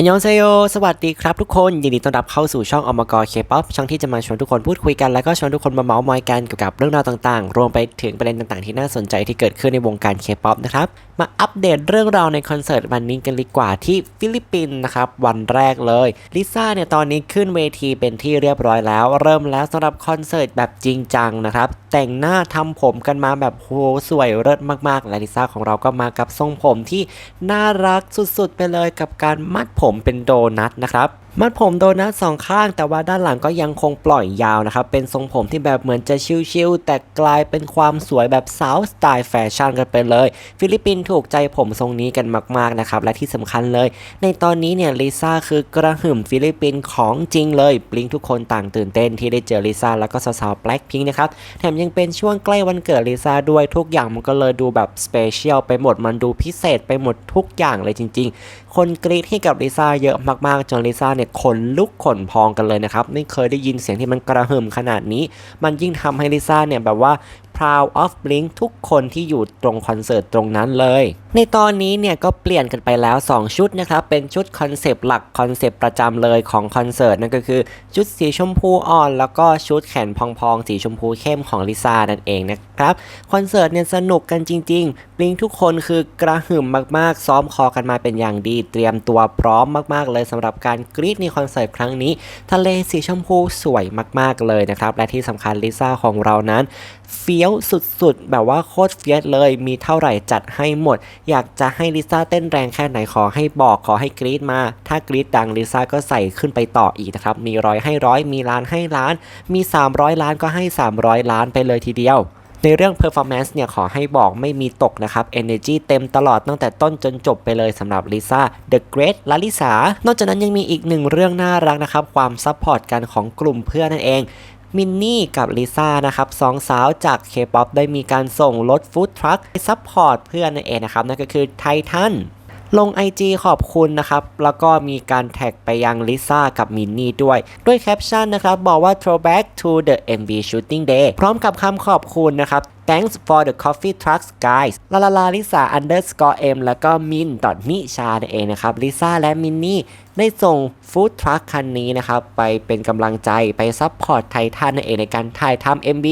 ฮันยองเซโยสวัสดีครับทุกคน ยินดีต้อนรับเข้าสู่ช่องอมกรเคป๊อปช่องที่จะมาชวนทุกคนพูดคุยกัน แล้วก็ชวนทุกคนมาเมาส์มอยกันเกี่ยวกับเรื่องราวต่างๆ รวมไปถึงประเด็นต่างๆ ที่น่าสนใจที่เกิดขึ้นในวงการเคป๊อปนะครับ มาอัปเดตเรื่องราวในคอนเสิร์ตวันนี้กันดีกว่าที่ฟิลิปปินส์นะครับ วันแรกเลยลิซ่าเนี่ยตอนนี้ขึ้นเวทีเป็นที่เรียบร้อยแล้ว เริ่มแล้วสำหรับคอนเสิร์ตแบบจริงจังนะครับแต่งหน้าทำผมกันมาแบบโหสวยเลิศมากๆและลิซ่าของเราก็มากับทรงผมที่น่ารักสุดๆ ไปเลยกับการมัดผมมเป็นโดนัทนะครับมัดผมโดนัทสองข้างแต่ว่าด้านหลังก็ยังคงปล่อยยาวนะครับ เป็นทรงผมที่แบบเหมือนจะชิลๆแต่กลายเป็นความสวยแบบสาวสไตล์แฟชั่นกันไปเลย ฟิลิปปินส์ถูกใจผมทรงนี้กันมากๆนะครับ และที่สำคัญเลย ในตอนนี้เนี่ยลิซ่าคือกระหึ่มฟิลิปปินส์ของจริงเลยบลิงทุกคนต่างตื่นเต้นที่ได้เจอลิซ่าแล้วก็สาวๆแบล็คพิงค์นะครับแถมยังเป็นช่วงใกล้วันเกิดลิซ่าด้วยทุกอย่างมันก็เลยดูแบบสเปเชียลไปหมดมันดูพิเศษไปหมดทุกอย่างเลยจริง ๆ คนกรี๊ดให้กับลิซ่าเยอะมากๆจนลิซ่าเนี่ยขนลุกขนพองกันเลยนะครับ ไม่เคยได้ยินเสียงที่มันกระหึ่มขนาดนี้ มันยิ่งทำให้ลิซ่าเนี่ยแบบว่า proud of Blink ทุกคนที่อยู่ตรงคอนเสิร์ตตรงนั้นเลย ในตอนนี้เนี่ยก็เปลี่ยนกันไปแล้ว 2 ชุดนะครับ เป็นชุดคอนเซปต์หลักคอนเซปต์ประจำเลยของคอนเสิร์ตนั่นก็คือชุดสีชมพูอ่อน แล้วก็ชุดแขนพองๆ สีชมพูเข้มของลิซ่านั่นเองนะครับคอนเสิร์ตเนี่ยสนุกกันจริงๆ Blink ทุกคนคือกระหึ่มมากๆ ซ้อมคอกันมาเป็นอย่างดี เตรียมตัวพร้อมมากๆ เลยสำหรับการกรีดในคอนเสิร์ตครั้งนี้ ทะเลสีชมพูสวยมากๆเลยนะครับและที่สำคัญลิซ่าของเรานั้นเฟี้ยวสุดๆ แบบว่าโคตรเฟียสเลย มีเท่าไหร่จัดให้หมด อยากจะให้ลิซ่าเต้นแรงแค่ไหนขอให้บอกขอให้กรี๊ดมา ถ้ากรี๊ดดังลิซ่าก็ใส่ขึ้นไปต่ออีกนะครับ มีร้อยให้ร้อยมีล้านให้ล้าน มี 300 ล้านก็ให้ 300 ล้านไปเลยทีเดียวในเรื่อง performance เนี่ยขอให้บอกไม่มีตกนะครับ energy เต็มตลอดตั้งแต่ต้นจนจบไปเลยสำหรับลิซ่า The Great ลาลิสานอกจากนั้นยังมีอีกหนึ่งเรื่องน่ารักนะครับ ความซัพพอร์ตกันของกลุ่มเพื่อนนั่นเอง มินนี่กับลิซ่านะครับสองสาวจาก K-POP ได้มีการส่งรถฟู้ดทรัคไปซัพพอร์ตเพื่อนนั่นเองนะครับนั่นก็คือไททัน ลง IG ขอบคุณนะครับ แล้วก็มีการแท็กไปยังลิซ่ากับมินนี่ด้วย ด้วยแคปชั่นนะครับ บอกว่า throwback to the MV shooting day พร้อมกับคำขอบคุณนะครับ thanks for the coffee trucks guys ลาลาลาลิซ่า underscore m แล้วก็มินดอทนิชาเองนะครับ ลิซ่าและมินนี่ได้ส่งฟู้ดทรัคคันนี้นะครับ ไปเป็นกำลังใจไปซัพพอร์ตไททันนั่นเองในการถ่ายทำ MV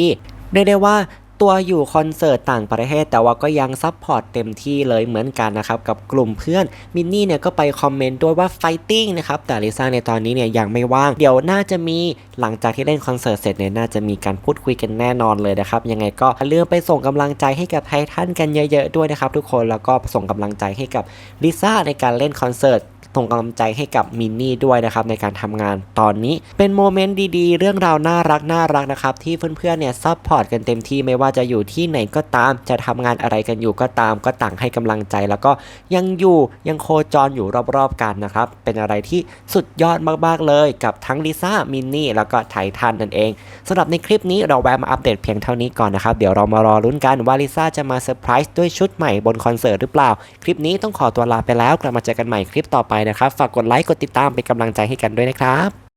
เรียกได้ว่า ตัวอยู่คอนเสิร์ตต่างประเทศ แต่ว่าก็ยังซัพพอร์ตเต็มที่เลยเหมือนกันนะครับ กับกลุ่มเพื่อนมินนี่เนี่ยก็ไปคอมเมนต์ด้วยว่าไฟติ้งนะครับแต่ลิซ่าในตอนนี้เนี่ยยังไม่ว่าง เดี๋ยวน่าจะมีหลังจากที่เล่นคอนเสิร์ตเสร็จเนี่ยน่าจะมีการพูดคุยกันแน่นอนเลยนะครับ ยังไงก็อย่าลืมไปส่งกำลังใจให้กับไททันกันเยอะ ๆ ด้วยนะครับทุกคนแล้วก็ส่งกำลังใจให้กับลิซ่าในการเล่นคอนเสิร์ต ส่งกำลังใจให้กับมินนี่ด้วยนะครับในการทำงานตอนนี้เป็นโมเมนต์ดีๆ เรื่องราวน่ารักน่ารักนะครับที่เพื่อนๆเนี่ยซัพพอร์ตกันเต็มที่ไม่ว่าจะอยู่ที่ไหนก็ตามจะทำงานอะไรกันอยู่ก็ตามก็ต่างให้กำลังใจ แล้วก็ยังอยู่ยังโคจรอยู่รอบๆกันนะครับเป็นอะไรที่สุดยอดมากๆเลยกับทั้งลิซ่ามินนี่แล้วก็ไททันนั่นเองสำหรับในคลิปนี้เราแวะมาอัปเดตเพียงเท่านี้ก่อนนะครับเดี๋ยวเรามารอลุ้นกันว่าลิซ่าจะมาเซอร์ไพรส์ด้วยชุดใหม่บนคอนเสิร์ตหรือเปล่า คลิปนี้ต้องขอตัวลาไปแล้วกลับมาเจอกันใหม่คลิปต่อไปนะครับ ฝากกดไลค์ กดติดตามเป็นกำลังใจให้กันด้วยนะครับ